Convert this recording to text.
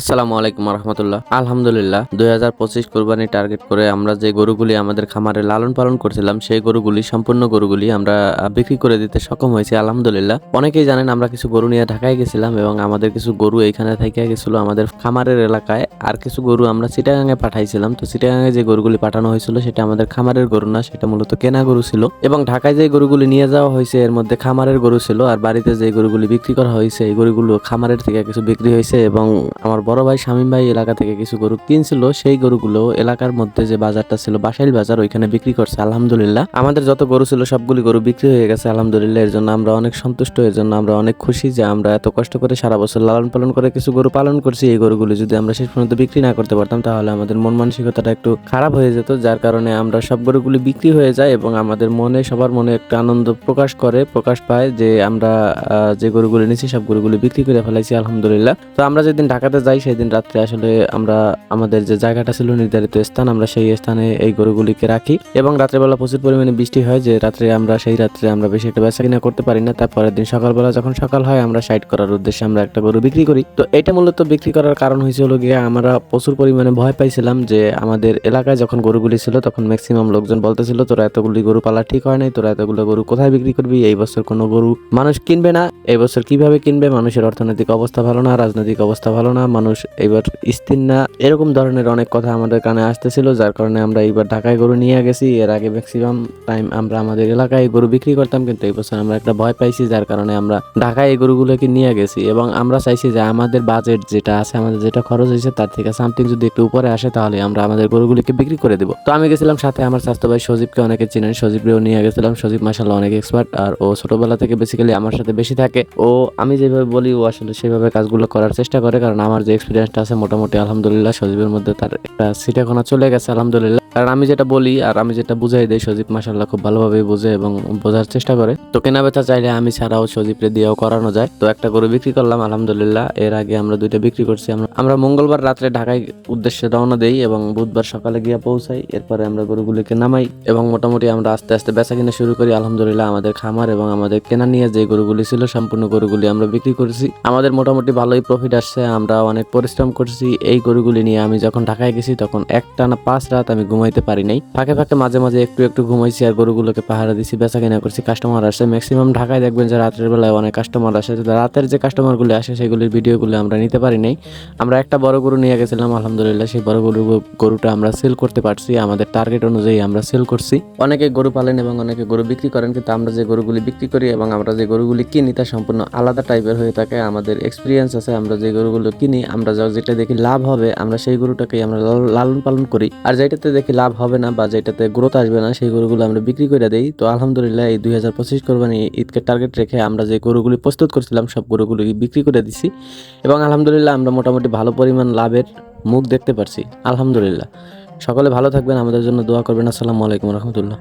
আসসালামু আলাইকুম রহমতুল্লাহ আলহামদুলিল্লাহ, দুই হাজার পঁচিশ কোরবানি টার্গেট করে আমরা যে গরুগুলি আমাদের খামারে লালন পালন করছিলাম, সেই গরুগুলি, সম্পূর্ণ গরুগুলি আমরা বিক্রি করে দিতে সক্ষম হয়েছি, আলহামদুলিল্লাহ। অনেকেই জানেন আমরা কিছু গরু নিয়ে ঢাকায় গেছিলাম এবং আমাদের কিছু গরু এইখানে থেকে গেছিল আমাদের খামারের এলাকায়, আর কিছু গরু আমরা চিটাগাঙে পাঠাইছিলাম। তো চিটাগাঙে যে গরুগুলি পাঠানো হয়েছিল, সেটা আমাদের খামারের গরু না, সেটা মূলত কেনা গরু ছিল। এবং ঢাকায় যে গরুগুলি নিয়ে যাওয়া হয়েছে, এর মধ্যে খামারের গরু ছিল, আর বাড়িতে যে গরুগুলি বিক্রি করা হয়েছে, এই গরুগুলো খামারের থেকে কিছু বিক্রি হয়েছে এবং আমার বড় ভাই শামীম ভাই এলাকা থেকে কিছু গরু কিনছিল, সেই গরুগুলো এলাকার মধ্যে যে বাজারটা ছিল, বাসাইল বাজার, ওইখানে বিক্রি করছে, আলহামদুলিল্লাহ। আমাদের যত গরু ছিল, সবগুলি গরু বিক্রি হয়ে গেছে, আলহামদুলিল্লাহ। এর জন্য আমরা অনেক সন্তুষ্ট, এর জন্য আমরা অনেক খুশি যে আমরা এত কষ্ট করে সারা বছর লালন পালন করে কিছু গরু পালন করছি। এই গরুগুলি যদি আমরা শেষ পর্যন্ত বিক্রি না করতে পারতাম, তাহলে আমাদের মন মানসিকতাটা একটু খারাপ হয়ে যেত, যার কারণে আমরা সব গরুগুলি বিক্রি হয়ে যায় এবং আমাদের মনে, সবার মনে একটা আনন্দ প্রকাশ করে, প্রকাশ পায় যে আমরা যে গরুগুলি নিয়েছি, সব গরুগুলি বিক্রি করে ফেলাইছি আলহামদুলিল্লাহ। তো আমরা যেদিন ঢাকাতে যাই সেই দিন রাত্রে আসলে আমরা, আমাদের যে জায়গাটা ছিল নির্ধারিত স্থান, আমরা সেই স্থানে এই গরুগুলিকে রাখি। এবং রাত্রেবেলা প্রচুর পরিমাণে বৃষ্টি হয়, যে রাত্রে আমরা, সেই রাত্রে আমরা বেশি একটা বেচা কিনা করতে পারি না। তারপরের দিন সকালবেলা যখন সকাল হয়, আমরা সাইড করার উদ্দেশ্যে আমরা একটা গরু বিক্রি করি। তো এটা মূলত বিক্রি করার কারণ হয়েছিল গিয়ে, আমরা প্রচুর পরিমাণে ভয় পাইছিলাম যে, আমাদের এলাকায় যখন গরুগুলি ছিল, তখন ম্যাক্সিমাম লোকজন বলতেছিল, তোরা এতগুলি গরু পালা ঠিক হয় নাই, তোরা এতগুলো গরু কোথায় বিক্রি করবি? এই বছর কোনো গরু মানুষ কিনবে না। এই বছর কীভাবে কিনবে? মানুষের অর্থনৈতিক অবস্থা ভালো না, রাজনৈতিক অবস্থা ভালো না মানুষ এবার স্থির না। এরকম ধরনের অনেক কথা আমাদের কানে আসতেছিল, যার কারণে আমরা এইবার ঢাকায় গরু নিয়ে গেছি। এর আগে ম্যাক্সিমাম টাইম আমরা আমাদের এলাকায় গরু বিক্রি করতাম, কিন্তু এই বছর আমরা একটা ভয় পাইছি, যার কারণে আমরা ঢাকায় এই গরুগুলোকে নিয়ে গেছি। এবং আমরা চাইছি যে আমাদের বাজেট যেটা আছে, আমাদের যেটা খরচ হয়েছে, তার থেকে সামথিং যদি একটু উপরে আসে, তাহলে আমরা আমাদের গরুগুলিকে বিক্রি করে দেবো। তো আমি গেছিলাম সাথে আমার স্বাস্থ্য ভাই সজীবকে, অনেকে চিনেন সজীবকেও নিয়ে গেছিলাম। সজীব মাসাল্লাহ অনেক এক্সপার্ট আর ও ছোটবেলা থেকে বেসিক্যালি আমার সাথে বেশি থাকে। ও, আমি যেভাবে বলি, ও আসলে সেভাবে কাজগুলো করার চেষ্টা করে, কারণ আমার যে এক্সপিরিয়েন্সটা আছে মোটামুটি আলহামদুলিল্লাহ সজীবের মধ্যে তার একটা সিটাখোনা চলে গেছে আলহামদুলিল্লাহ। কারণ আমি যেটা বলি আর আমি যেটা বুঝাই দেই, সজীব মাসাল্লাহ খুব ভালোভাবে বোঝে এবং বোঝার চেষ্টা করে। তো কেনা বেচা চাইলে আমি ছাড়াও সজীবরে দিয়েও করানো যায়। তো একটা গরু বিক্রি করলাম, আলহামদুলিল্লাহ, এর আগে আমরা দুইটা বিক্রি করছি। আমরা আমরা মঙ্গলবার রাত্রে ঢাকায় উদ্দেশ্যে রওনা দেই এবং বুধবার সকালে গিয়ে পৌঁছাই। এরপরে আমরা গরুগুলিকে নামাই এবং মোটামুটি আমরা আস্তে আস্তে বেচা কিনা শুরু করি। আলহামদুলিল্লাহ, আমাদের খামার এবং আমাদের কেনা নিয়ে যে গরুগুলি ছিল, সম্পূর্ণ গরুগুলি আমরা বিক্রি করেছি। আমাদের মোটামুটি ভালোই প্রফিট আসছে আমরা অনেক পরিশ্রম করছি। এই গরুগুলি নিয়ে আমি যখন ঢাকায় গেছি, তখন একটা না পাঁচ রাত আমি ঘুমাইতে পারি নাই। ফাঁকে ফাঁকে মাঝে মাঝে একটু একটু ঘুমাইছি আর গরুগুলোকে পাহারা দিছি বেচা কিনা করছি কাস্টমার আসে ম্যাক্সিমাম ঢাকায় দেখবেন যে রাতের বেলায় অনেক কাস্টমার আসে। রাতের যে কাস্টমারগুলি আসে, সেগুলির ভিডিওগুলো আমরা নিতে পারি নাই। আমরা একটা বড় গরু নিয়ে গেছিলাম, আলহামদুলিল্লাহ সেই বড় গরু, গরুটা আমরা সেল করতে পারছি। আমাদের টার্গেট অনুযায়ী আমরা সেল করছি। অনেকে গরু পালেন এবং অনেকে গরু বিক্রি করেন, কিন্তু আমরা যে গরুগুলি বিক্রি করি এবং আমরা যে গরুগুলি কিনি তা সম্পূর্ণ আলাদা টাইপের হয়ে থাকে। আমাদের এক্সপিরিয়েন্স আছে, আমরা যে গরুগুলো কিনি, আমরা যেটা দেখি লাভ হবে, আমরা সেই গরুটাকেই আমরা লালন পালন করি। আর যেটাতে দেখি লাভ হবে না বা যেটাতে গ্রোথ আসবে না, সেই গরুগুলো আমরা বিক্রি করে দেই। তো আলহামদুলিল্লাহ এই দুই হাজার পঁচিশ কোরবানি ঈদকে টার্গেট রেখে আমরা যে গরুগুলি প্রস্তুত করছিলাম, সব গরুগুলি বিক্রি করে দিছি। এবং আলহামদুলিল্লাহ আমরা মোটামুটি ভালো পরিমাণ লাভের মুখ দেখতে পারছি। আলহামদুলিল্লাহ। সকলে ভালো থাকবেন, আমাদের জন্য দোয়া করবেন। আসসালামু আলাইকুম রহমতুল্লাহ।